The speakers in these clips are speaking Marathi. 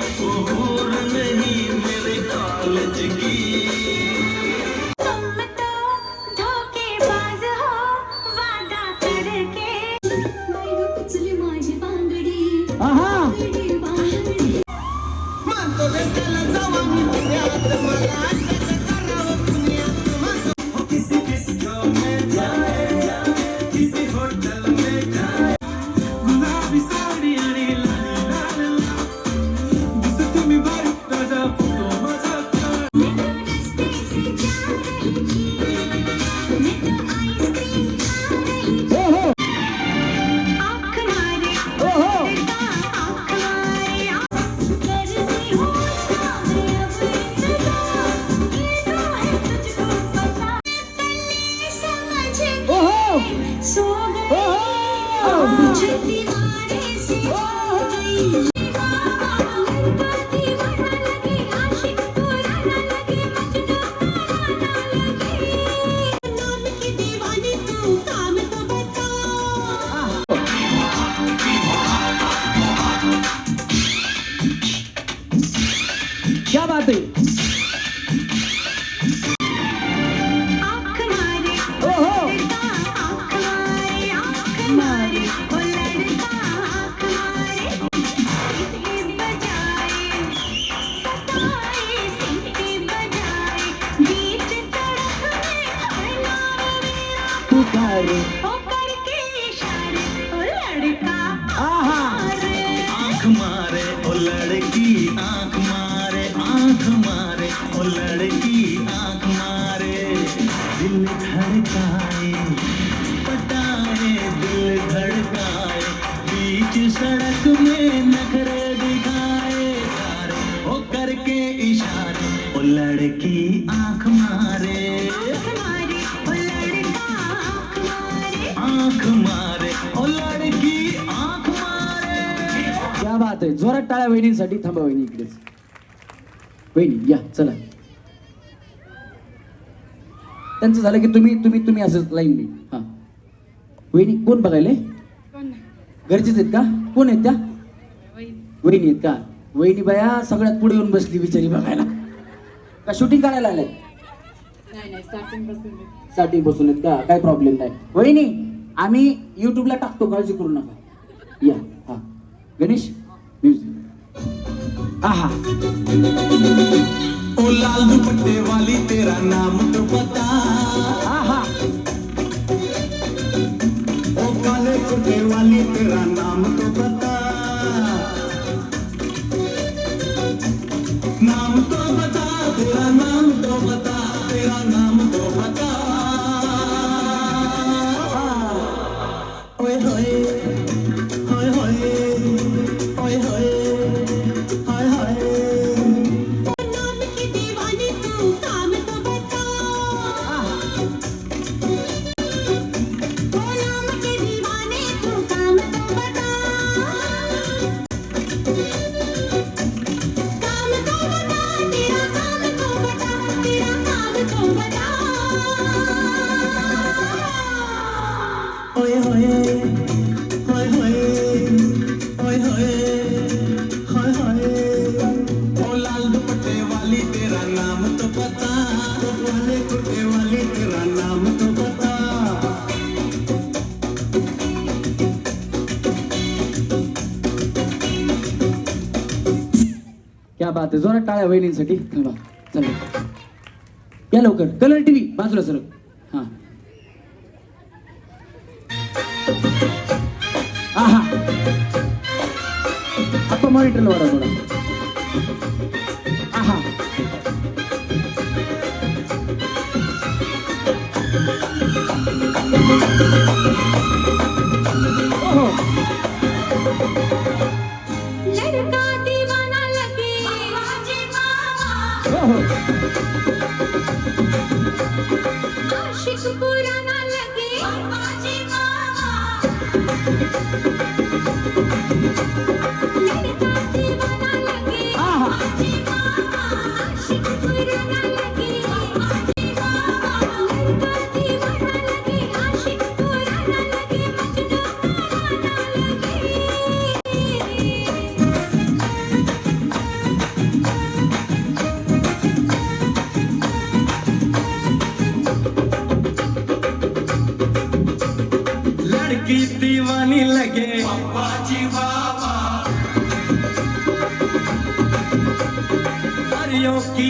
oh. oh, oh. जोरात टाळ्या वहिनींसाठी थांबा वहिनी इकडेच. वहिनी या चला. त्यांचं झालं की तुम्ही तुम्ही तुम्ही असं लाईन नाही हा. वहिनी कोण बघायला? गरजेच आहेत का? कोण आहेत त्या? वहिनी. आहेत का? वहिनी बाया सगळ्यात पुढे येऊन बसली बिचारी बघायला. का शूटिंग करायला आलाय स्टार्टिंग बसून आहेत का? काय प्रॉब्लेम नाही. वहिनी आम्ही युट्यूबला टाकतो काळजी करू नका. या हा. गणेश? music. Aha. ओ लाल दुपट्टे वाली तेरा नाम तो पता आहा ओ काले कुर्ते वाली तेरा नाम तो बात आहे जोरात टाळ्या वहिनींसाठी थांबा चला या लवकर कलर टीव्ही बाजूला सर हां आहा आपण मॉनिटरला वाढा थोडा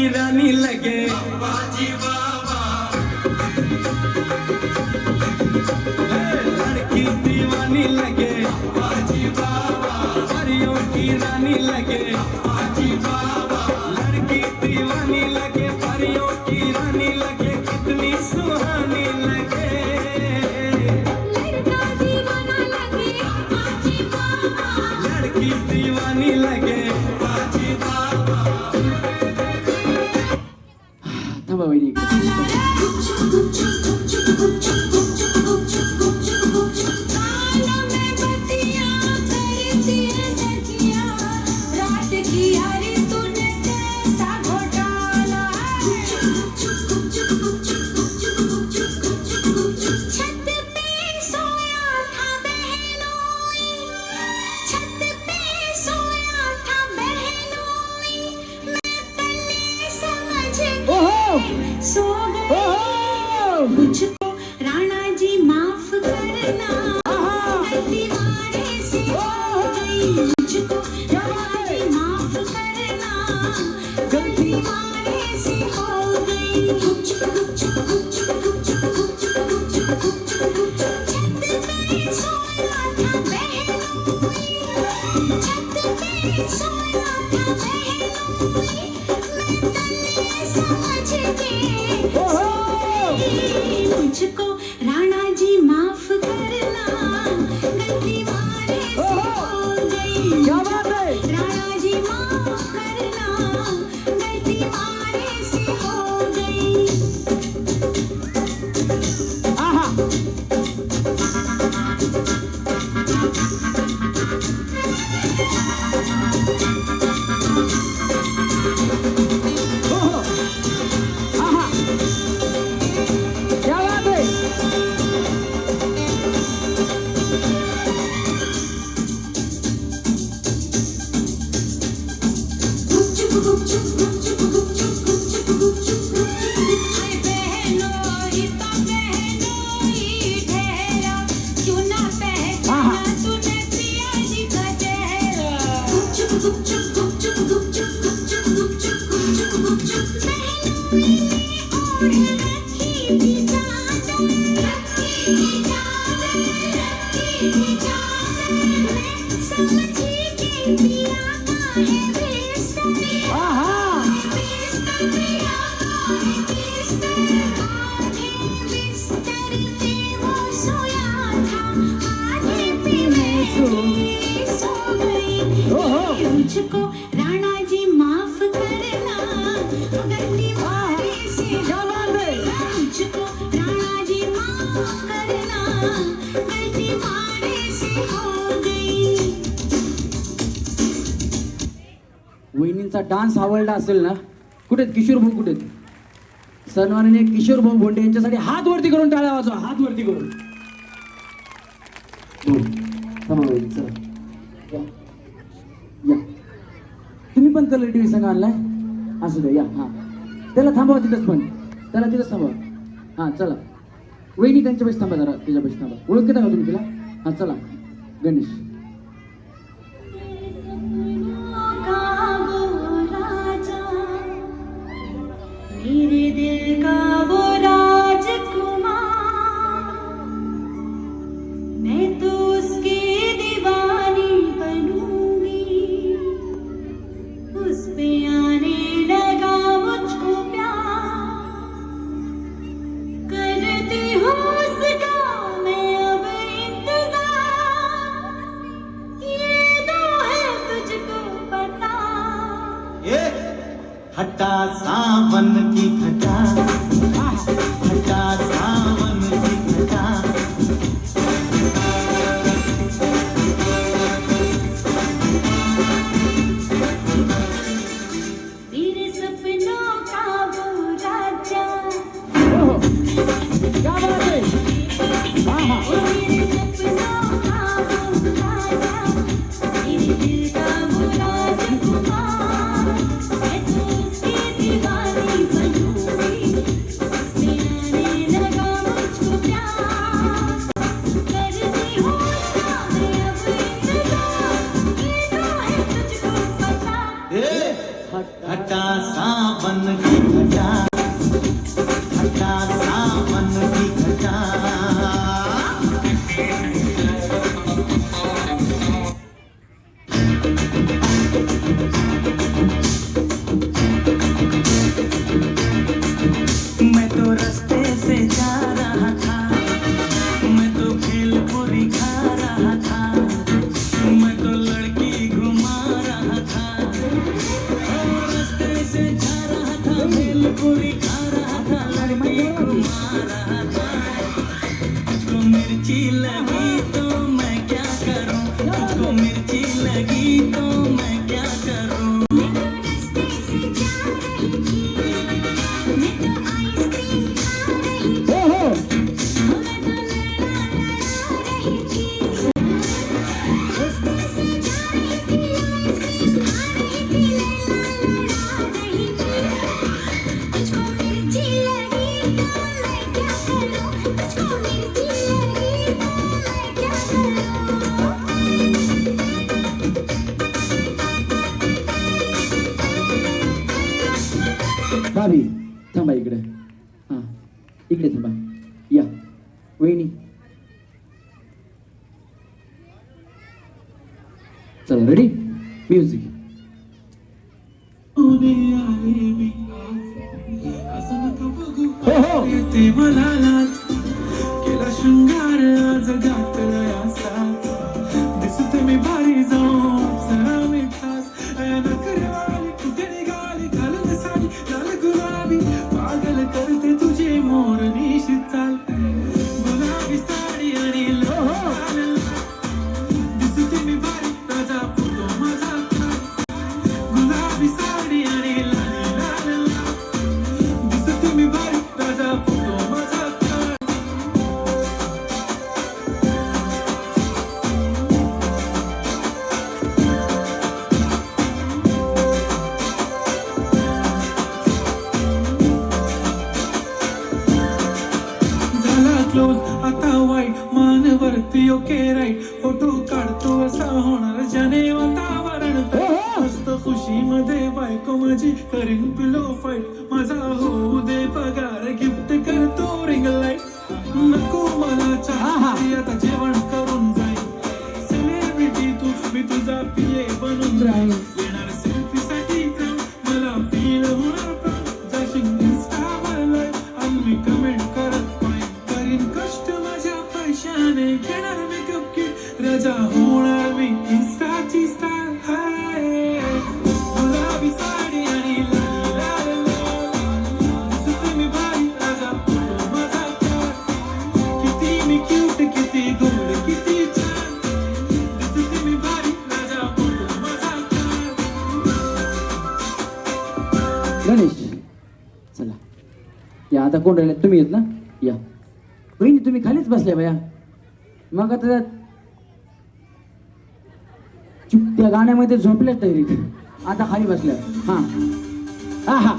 বিলানি It's all to डान्स आवडला असेल ना कुठे किशोर भाऊ कुठे सन्माननीय किशोर भाऊ भोंडे यांच्यासाठी हात वरती करून टाळा वाजवा हात वरती करून. हो, तुम्ही पण कलर टीव्ही संघ आणलाय? असू दे या हां. त्याला थांबवा तिथंच पण. त्याला तिथंच थांबवा. हां चला. वहिनी त्यांच्या पैसे थांबा जरा तिच्या पैसे थांबा. ओळखता का तुम्ही तिला? हां चला. गणेश. দিদি चिलही तुम म्युझिक आले मी असं हो हो क्लोज आता वाईट मानवरती ओके राईट फोटो काढतो असा होणार ज्याने वातावरण मस्त खुशी मध्ये बायको माझी करीन पिलो फाईट माझा होऊ दे पगार गिफ्ट करतो रिंग लाइट नको मला चहा आता जेवण करून जाईल सेलिब्रिटी तू मी तुझा पिये बनून राहील आता कोण राहिले तुम्ही येत ना? या. बहिणी तुम्ही खालीच बसल्या बया. मग आता चुप त्या गाण्यामध्ये झोपल्याच तरी आता खाली बसल्या. हा. हा हा.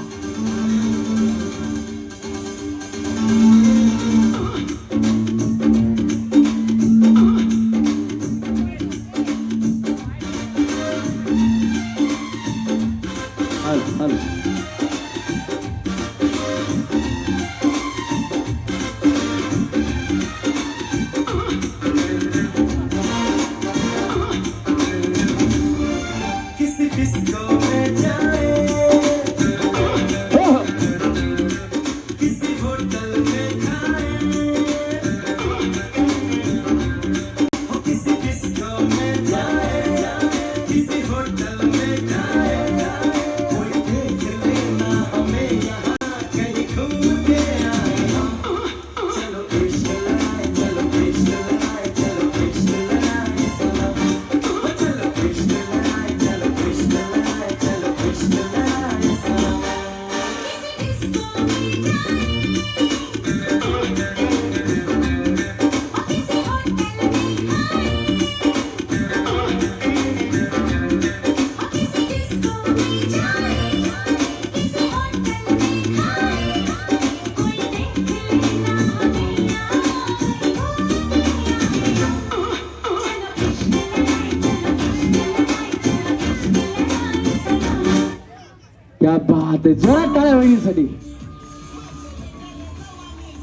क्या बात आहे जोरात टाळ्या वहिनीसाठी.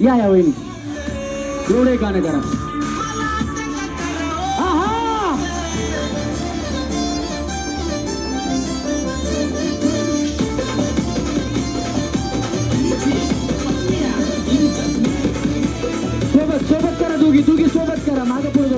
या या वहिनी. एवढे गाणं करा. सोबत सोबत करा दोघी. दोघी सोबत करा. मागे पुढे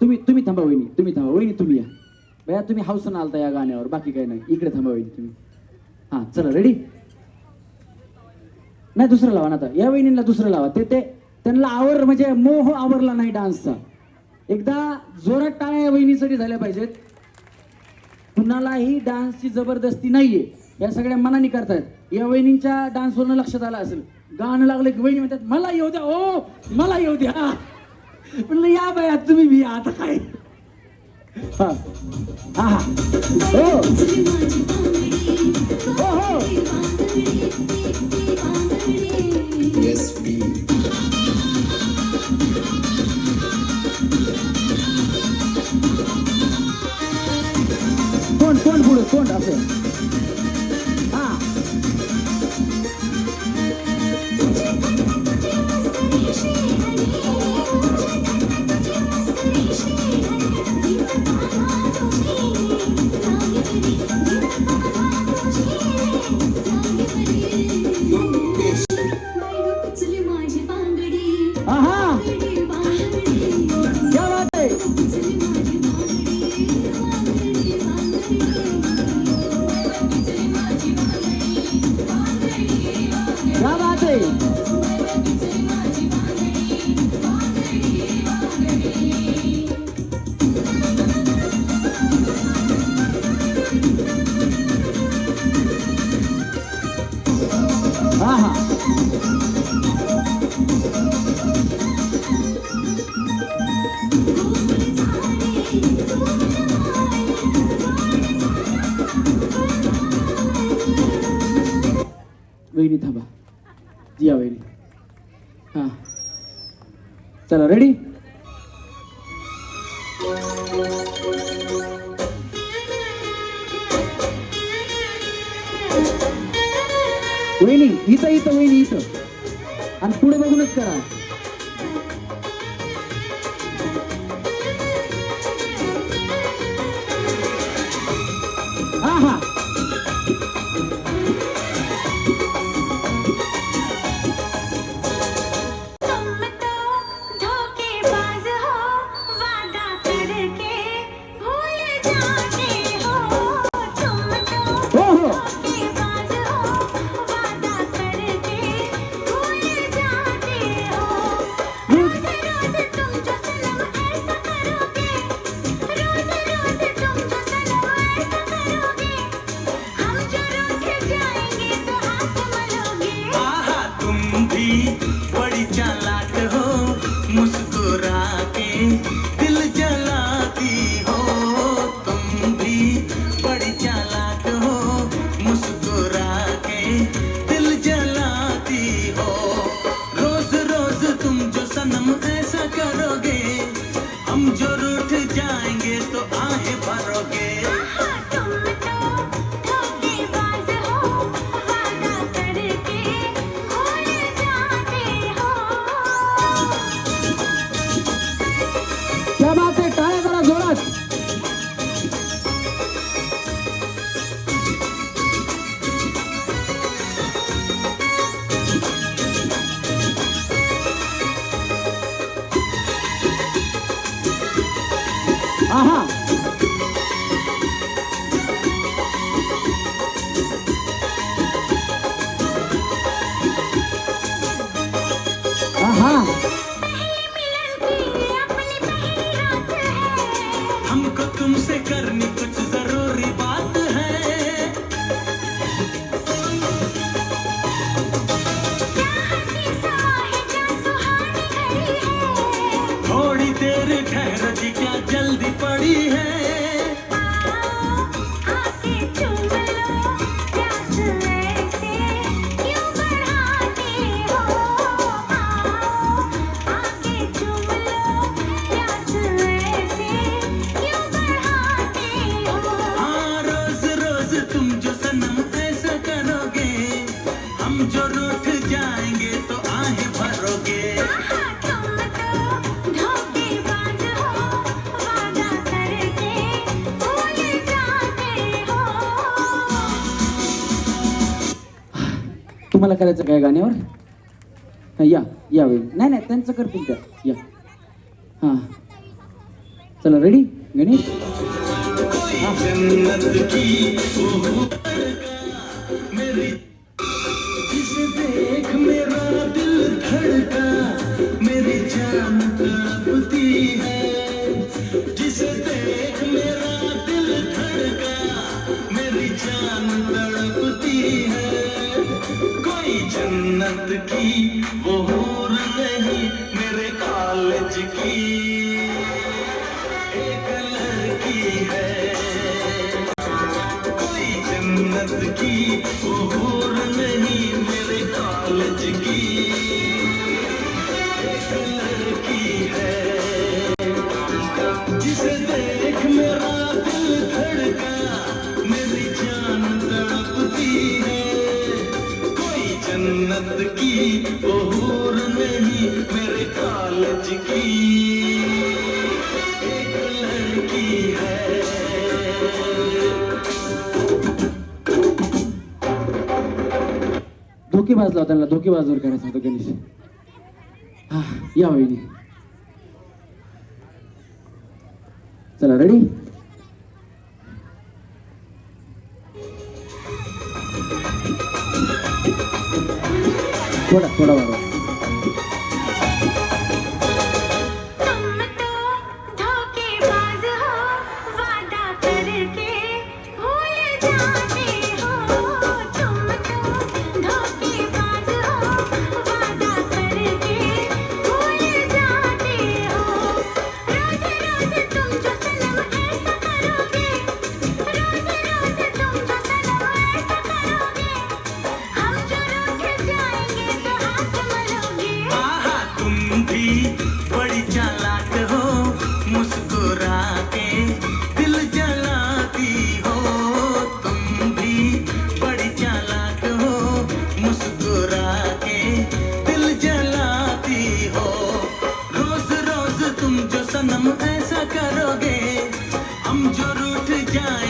तुम्ही तुम्ही थांबा वहिनी तुम्ही थांबा. वहिनी तुम्ही या. तुम्ही हाऊसन आलता या गाण्यावर. बाकी काही नाही. इकडे थांबा वहिनी तुम्ही. हां चला रेडी नाही दुसरं लावा ना आता या वहिनीला दुसरं लावा. ते ते त्यांना आवर म्हणजे मोह आवरला नाही डान्सचा. एकदा जोरात टाळ्या या वहिनीसाठी झाल्या पाहिजेत. कुणालाही डान्सची जबरदस्ती नाहीये. या सगळ्या मनाने करतायत. या वहिनींच्या डान्सवरनं लक्षात आलं असेल. गाणं लागलं की वहिनी म्हणतात मला येऊ द्या ओ मला येऊ द्या. म्हणलं या बाया तुम्ही बी या, आता काय? हा. हा. हा हो. हो, हो. हो हो येस मी तोंड तोंड चला रेडी वहिनी इथं इथं वहिनी इथं. आणि पुढे बघूनच करा. आहा तुम्हाला करायचं काय गाण्यावर? या या नाही नाही त्यांचं करतील त्या. या. हां. चला रेडी गणेश? जन्नत जन्नत की वो हूर नहीं मेरे कॉलेज की। धोकेबाज होता त्यांना धोकेबाजवर करायचा होता गणेश. हा या वहिनी. चला रेडी थोडा थोडा वाढवा. done.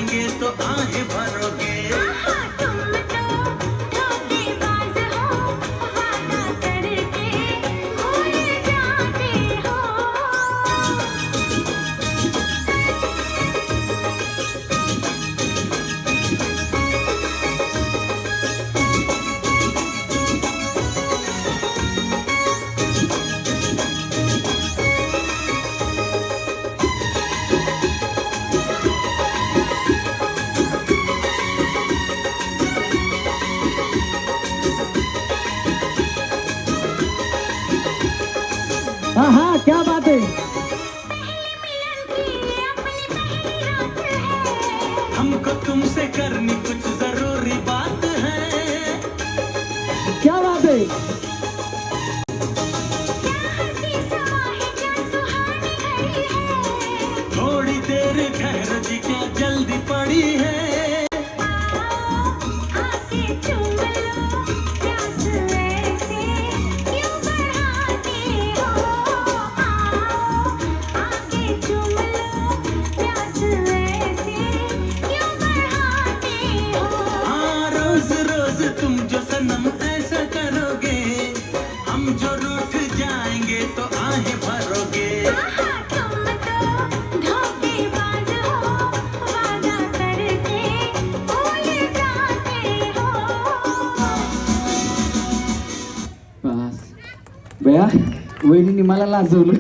वहिनीने मला लाजवलं.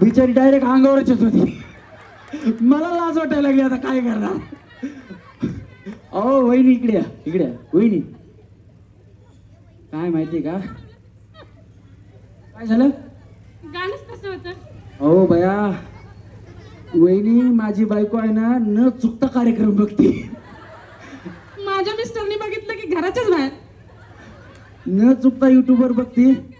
बिचारी डायरेक्ट अंगावरच येत होती. मला लाज वाटायला लागली आता काय करणार? अहो वहिनी इकडे या इकडे या. वहिनी. काय माहिती का? काय झालं? गाणंच तसं होतं. अहो बया. वहिनी माझी बायको आहे ना न चुकता कार्यक्रम बघते. माझ्या मिस्टरनी बघितलं की घराच्याच बाहेर. न चुकता युट्यूबवर बघते.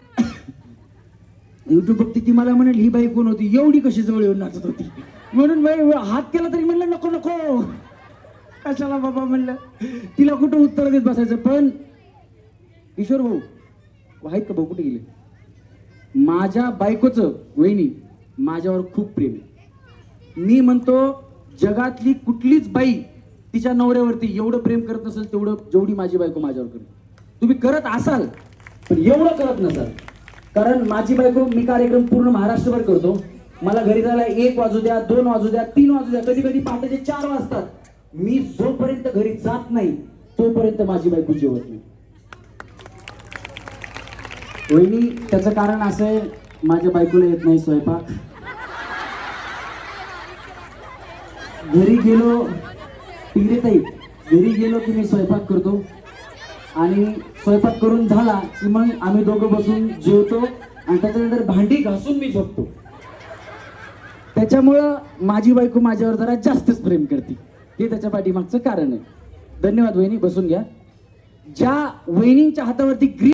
युट्यूब बघते ती मला म्हणेल ही बाई कोण होती? एवढी कशी जवळ येऊन नाचत होती? म्हणून बाई हात केला तरी म्हणलं नको नको. कशाला बाबा म्हणलं? तिला कुठं उत्तर देत बसायचं? पण किशोर भाऊ आहेत का भाऊ कुठे गेले? माझ्या बायकोचं वहिनी माझ्यावर खूप प्रेम आहे. मी म्हणतो जगातली कुठलीच बाई तिच्या नवऱ्यावरती एवढं प्रेम करत नसेल तेवढं जेवढी माझी बायको माझ्यावर करते तुम्ही करत असाल पण एवढं करत नसाल कारण माझी बायको मी कार्यक्रम पूर्ण महाराष्ट्रभर करतो. मला घरी जायला एक वाजू द्या दोन वाजू द्या तीन वाजू द्या. कधी कधी पहाटेचे चार वाजतात. मी जोपर्यंत घरी जात नाही तोपर्यंत माझी बायको जेवत नाही. वहिनी त्याचं कारण असं आहे माझ्या बायकोला येत नाही स्वयंपाक. घरी गेलो तिकडे ताई घरी गेलो की मी स्वयंपाक करतो. आणि स्वयंपाक करून झाला की मग आम्ही दोघं बसून जेवतो आणि त्याच्यानंतर भांडी घासून मी झोपतो. त्याच्यामुळं माझी बायको माझ्यावर जरा जास्तच प्रेम करते. हे त्याच्या पाठीमागचं कारण आहे. धन्यवाद वहिनी बसून घ्या. ज्या वहिनींच्या हातावरती ग्रीन